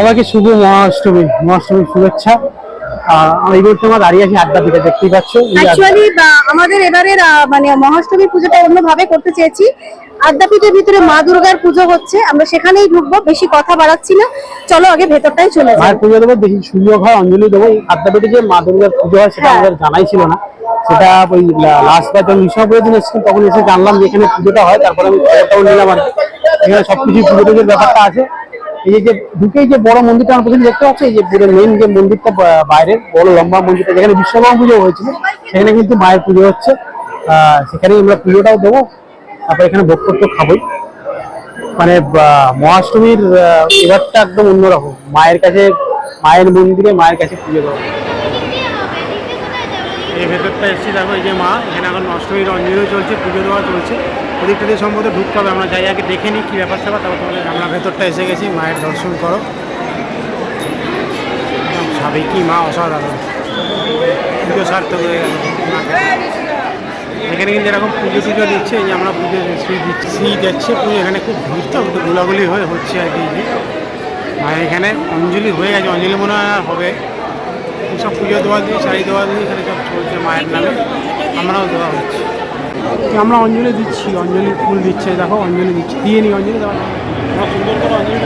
সবাইকে শুভ মহাষ্টমী মহাষ্টমীর শুভেচ্ছা। আমি আমার দাঁড়িয়ে আছি আড্ডা দিকে দেখতেই পাচ্ছ। অ্যাকচুয়ালি আমাদের এবারের মানে মহাষ্টমী পুজোটা অন্যভাবে করতে চেয়েছি। আদ্যাপীঠের ভিতরে মা দুর্গার পুজো হচ্ছে আমরা সেখানেই ঢুকবো বেশি কথা বাড়াচ্ছি না। চলো আগে ভেতরটাই চলে যাই। মায়ের পুজো দেবো বেশি সুযোগ হয় অঞ্জলি দেবো। যে মা দুর্গার পুজো হয় সেটা হ্যাঁ। আমাদের জানাই ছিল না। সেটা ওই লাস্ট বার যখন দিন এসেছিলাম তখন এসে জানলাম যে এখানে পুজোটা হয় তারপরে আমি নিলাম আর। এখানে সবকিছু পুজো টুজোর ব্যাপারটা আছে। এই যে ঢুকেই যে বড় মন্দিরটা আমরা প্রথমে দেখতে পাচ্ছি এই যে পুরো মেইন যে মন্দিরটা বাইরের বড় লম্বা মন্দিরটা যেখানে বিশ্বকর্মা পুজো হয়েছিল সেখানে কিন্তু মায়ের পুজো হচ্ছে। আহ, সেখানেই আমরা পুজোটাও দেবো। তারপর এখানে ভোগ করতে খাবোই। মানে মহাষ্টমীর এবারটা একদম অন্যরকম। মায়ের কাছে মায়ের মন্দিরে মায়ের কাছে পুজো দেওয়া এই ভেতরটা এসেছি দেখো এই যে মা এখানে এখন অষ্টমীর অঞ্জলিও চলছে পুজো দেওয়া চলছে। ওদিকটা দিয়ে সম্ভবত ঢুকতে হবে। আমরা যাই আগে দেখে নিই কী ব্যাপার স্যাপার তারপর তোমাদের আমরা ভেতরটা এসে গেছি, মায়ের দর্শন করো। সাবেকি মা, অসাধারণ। পুজো সার্থক হয়ে গেল। এখানে কিন্তু এরকম পুজো টুজো দিচ্ছে, এই যে আমরা পুজো শ্রী শ্রী যাচ্ছে পুজো। এখানে খুব ভিড় তো গোলাগুলি হয়ে হচ্ছে আর কি। মায়ের এখানে অঞ্জলি হয়ে গেছে, অঞ্জলি মনে হয় আর হবে। সব পুজো দেওয়া দিয়ে, শাড়ি দেওয়া দিয়ে, এখানে সব চলছে মায়ের নামে। আমরাও দেওয়া হচ্ছে। আমরা অঞ্জলি দিচ্ছি অঞ্জলি ফুল দিচ্ছে দেখো অঞ্জলি দিচ্ছি। দিয়ে নি অঞ্জলি দেওয়া। সুন্দর করে অঞ্জলি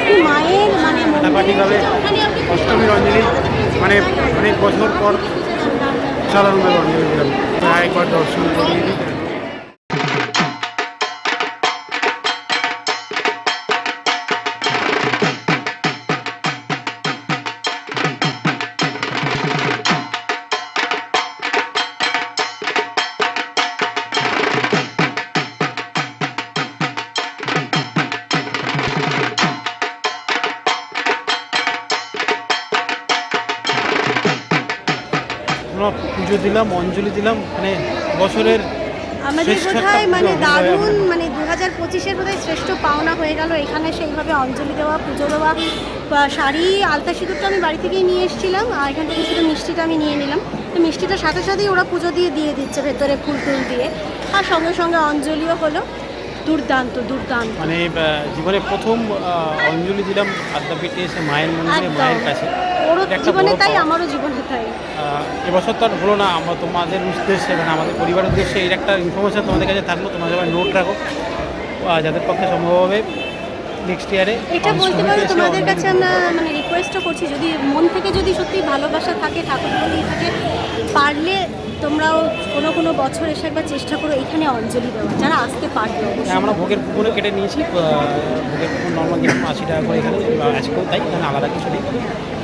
আপনি মানে অষ্টমীর অঞ্জলি মানে অনেক বছর পর সাধারণভাবে অঞ্জলি দিলাম। একবার দর্শন করিয়ে আমরা পুজো দিলাম অঞ্জলি দিলাম মানে বছরের আমাদের বোধহয় মানে দারুণ মানে দু হাজার পঁচিশের বোধহয় শ্রেষ্ঠ পাওনা হয়ে গেল। এখানে সেইভাবে অঞ্জলি দেওয়া পুজো দেওয়া শাড়ি আলতা সিঁদুরটা আমি বাড়ি থেকেই নিয়ে এসেছিলাম আর এখান থেকে শুধু মিষ্টিটা আমি নিয়ে নিলাম। তো মিষ্টিটার সাথে সাথেই ওরা পুজো দিয়ে দিয়ে দিচ্ছে ভেতরে ফুল টুল দিয়ে। আর সঙ্গে সঙ্গে অঞ্জলিও হলো। দুর্দান্ত দুর্দান্ত। মানে জীবনে প্রথম অঞ্জলি দিলাম আদ্যাপীঠে এসে মায়ের মন্দিরে। মায়ের কাছে। ওরও জীবনে তাই আমারও জীবনে তাই। এবছর তো আর হলো না আমরা তোমাদের উদ্দেশ্যে মানে আমাদের পরিবারের উদ্দেশ্যে এর একটা ইনফরমেশন তোমাদের কাছে থাকল তোমরা সবাই নোট রাখো। যাদের পক্ষে সম্ভব হবে নেক্সট ইয়ারে এটা বলতে পারো তোমাদের কাছে আমরা মানে রিকোয়েস্টও করছি যদি মন থেকে যদি সত্যি ভালোবাসা থাকে ঠাকুর থাকে পারলে তোমরাও কোনো কোনো বছর এসে একবার চেষ্টা করো এখানে অঞ্জলি দেওয়া যারা আসতে পারবে হ্যাঁ, আমরা ভোগের পুকুরও কেটে নিয়েছি ভোগের পুকুর নর্মাল যেরকম আশি টাকা করে এখানে আজকেও তাই এখানে আলাদা কিছু নেই।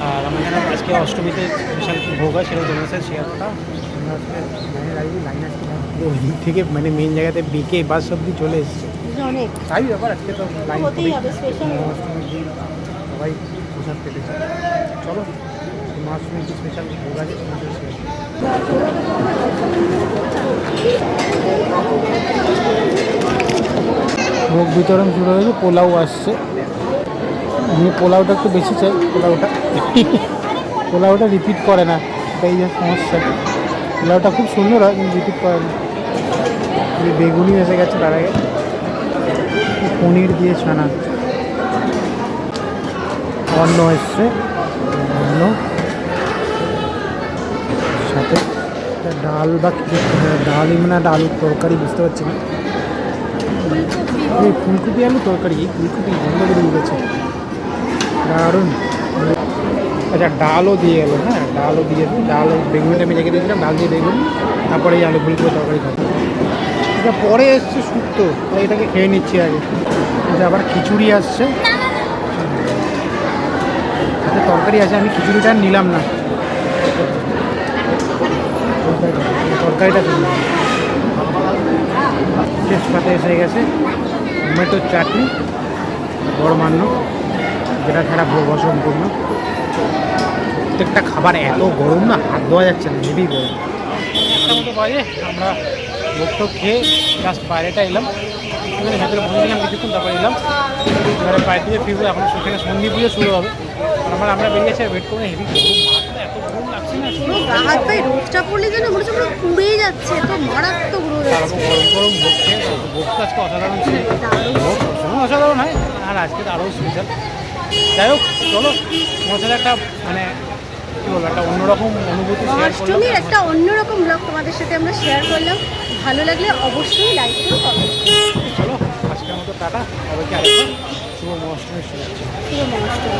আর আমরা যেন আজকে অষ্টমীতে স্পেশাল কি ভোগ হয় সেটাও জেনেছে শেয়ারটা ওই দিক থেকে মানে মেন জায়গাতে বিকে বাস অব্দি চলে এসেছে। অনেক। তাই ব্যাপার আজকে তো লাইন হতেই হবে স্পেশাল সবাই প্রসাদ পেতেছে চলো কি স্পেশাল ভোগ আছে। ভোগ বিতরণ শুরু হয়েছে পোলাও আসছে। আমি পোলাওটা একটু বেশি চাই, পোলাওটা। পোলাওটা রিপিট করে না, এটাই যে সমস্যা। পোলাওটা খুব সুন্দর হয়, কিন্তু রিপিট করে না। বেগুনি এসে গেছে তার আগে। পনির দিয়ে ছানা। অন্ন এসছে, অন্ন। সাথে। ডাল বা ডালই মানে আলুর তরকারি বুঝতে পারছি না। এই ফুলকপি আলু তরকারি ফুলকপি বেরিয়ে গেছে। দারুণ। আচ্ছা ডালও দিয়ে গেলো হ্যাঁ ডালও দিয়ে ডাল বেগুনটা আমি রেখে দিয়েছিলাম, ডাল দিয়ে বেগুন, তারপরে এই আলু ফুলকপি তরকারি খাব। এটা পরে এসছে শুক্তো তাই এটাকে খেয়ে নিচ্ছি আগে। এটা আবার খিচুড়ি আসছে। সাথে তরকারি আছে, আমি খিচুড়িটা নিলাম না। তরকারিটা তেজপাতা এসে গেছে টমেটোর চাটনি গরমান্য যেটা ছাড়া ভোগ অসম্পূর্ণ। প্রত্যেকটা খাবার এত গরম না, হাত দেওয়া যাচ্ছে না, হেভি গরম। একটা মতো বাজে, আমরা ভোগ টোগ খেয়ে জাস্ট বাইরেটা এলাম। এখানে ভেতরে বসেছিলাম কিছুক্ষণ তারপর এলাম। এবারে বাইরে দিয়ে ফিরবো, এখন সেখানে সন্ধি পুজো শুরু হবে। আর আমরা আমরা বেরিয়েছি ওয়েট করে হেভি গরম মাথা এত গরম লাগছে না পুরো গা হাত পায়ে রোদটা পড়লে যেন মনে হচ্ছে পুড়ে যাচ্ছে তো মারাত্মক রোদ আছে। গরম আজকে অসাধারণ ছিল। অসাধারণ হয় আর আজকে তো আরও স্পেশাল যাই হোক চলো তোমার সাথে একটা মানে কী বলব একটা অন্যরকম অনুভূতি অষ্টমীর একটা অন্যরকম ব্লগ তোমাদের সাথে আমরা শেয়ার করলাম। ভালো লাগলে অবশ্যই লাইক করো কমেন্ট চলো আজকের মতো টাটা সবাইকে আরেকবার। শুভ মহাষ্টমীর শুভেচ্ছা। শুভ মহাষ্টমী।